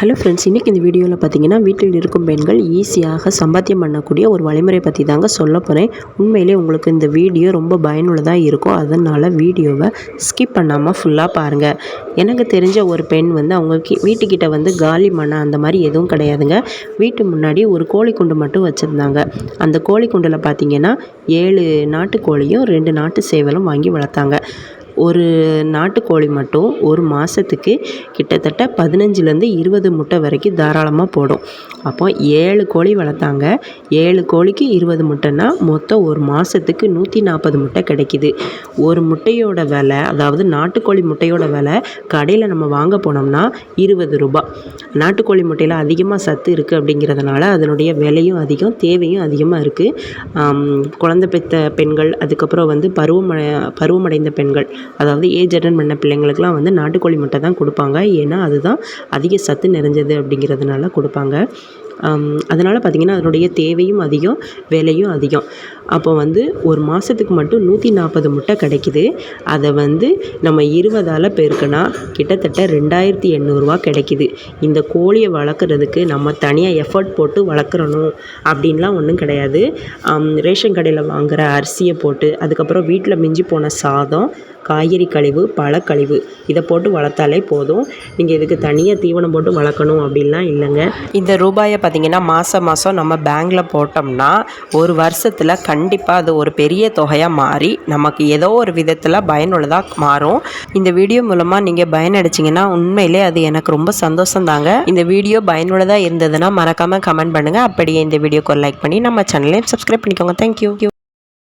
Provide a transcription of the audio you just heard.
Hello friends இன்றைக்கி இந்த வீடியோவில் பார்த்தீங்கன்னா வீட்டில் இருக்கும் பெண்கள் ஈஸியாக சம்பாத்தியம் பண்ணக்கூடிய ஒரு வழிமுறை பற்றி தாங்க சொல்ல போகிறேன் உண்மையிலே உங்களுக்கு இந்த வீடியோ ரொம்ப பயனுள்ளதாக இருக்கும். அதனால் வீடியோவை ஸ்கிப் பண்ணாமல் ஃபுல்லாக பாருங்கள் எனக்கு தெரிஞ்ச ஒரு பெண் வந்து அவங்க வீட்டுக்கிட்ட வந்து காலி மண்ணை அந்த மாதிரி எதுவும் கிடையாதுங்க. வீட்டு முன்னாடி ஒரு கோழி குண்டு மட்டும் வச்சுருந்தாங்க. அந்த கோழி குண்டில் பார்த்தீங்கன்னா ஏழு நாட்டு கோழியும் ரெண்டு நாட்டு சேவலும் வாங்கி வளர்த்தாங்க. ஒரு நாட்டுக்கோழி மட்டும் ஒரு மாதத்துக்கு கிட்டத்தட்ட பதினஞ்சுலேருந்து இருபது முட்டை வரைக்கும் தாராளமாக போடும். அப்போ ஏழு கோழி வளர்த்தாங்க. ஏழு கோழிக்கு இருபது முட்டைன்னா மொத்தம் ஒரு மாதத்துக்கு நூற்றி நாற்பது முட்டை கிடைக்கிது. ஒரு முட்டையோட விலை அதாவது நாட்டுக்கோழி முட்டையோட விலை கடையில் நம்ம வாங்க போனோம்னா இருபது ரூபா. நாட்டுக்கோழி முட்டையில் அதிகமாக சத்து இருக்குது அப்படிங்கிறதுனால அதனுடைய விலையும் அதிகம் தேவையும் அதிகமாக இருக்குது குழந்தை பெற்ற பெண்கள் அதுக்கப்புறம் வந்து பருவமடை பருவமடைந்த பெண்கள் அதாவது ஏஜ் அட்டன் பண்ண பிள்ளைங்களுக்குலாம் வந்து நாட்டுக்கோழி முட்டை தான் கொடுப்பாங்க. ஏன்னா அதுதான் அதிக சத்து நிறைஞ்சது அப்படிங்கிறதுனால கொடுப்பாங்க. அதனால் பார்த்திங்கன்னா அதனுடைய தேவையும் அதிகம் விலையும் அதிகம். அப்போ வந்து ஒரு மாதத்துக்கு மட்டும் நூற்றி நாற்பது முட்டை கிடைக்கிது. அதை வந்து நம்ம இருபதால் பெருக்கினா கிட்டத்தட்ட ரெண்டாயிரத்தி எண்ணூறுரூவா கிடைக்கிது. இந்த கோழியை வளர்க்குறதுக்கு நம்ம தனியாக எஃபர்ட் போட்டு வளர்க்குறணும் அப்படின்லாம் ஒன்றும் கிடையாது. ரேஷன் கடையில் வாங்குகிற அரிசியை போட்டு அதுக்கப்புறம் வீட்டில் மிஞ்சி போன சாதம் காய்கறி கழிவு பழக்கழிவு இதை போட்டு வளர்த்தாலே போதும். நீங்கள் இதுக்கு தனியாக தீவனம் போட்டு வளர்க்கணும் அப்படின்லாம் இல்லைங்க. இந்த ரூபாயை பார்த்திங்கன்னா மாதம் மாதம் நம்ம பேங்கில் போட்டோம்னா ஒரு வருஷத்தில் கண்டிப்பாக அது ஒரு பெரிய தொகையாக மாறி நமக்கு ஏதோ ஒரு விதத்தில் பயனுள்ளதாக மாறும். இந்த வீடியோ மூலமாக நீங்கள் பயனடைச்சிங்கன்னா உண்மையிலே அது எனக்கு ரொம்ப சந்தோஷம் தாங்க இந்த வீடியோ பயனுள்ளதாக இருந்ததுன்னா மறக்காமல் கமெண்ட் பண்ணுங்கள் அப்படியே இந்த வீடியோக்கு லைக் பண்ணி நம்ம சேனலையும் சப்ஸ்கிரைப் பண்ணிக்கோங்க. தேங்க்யூ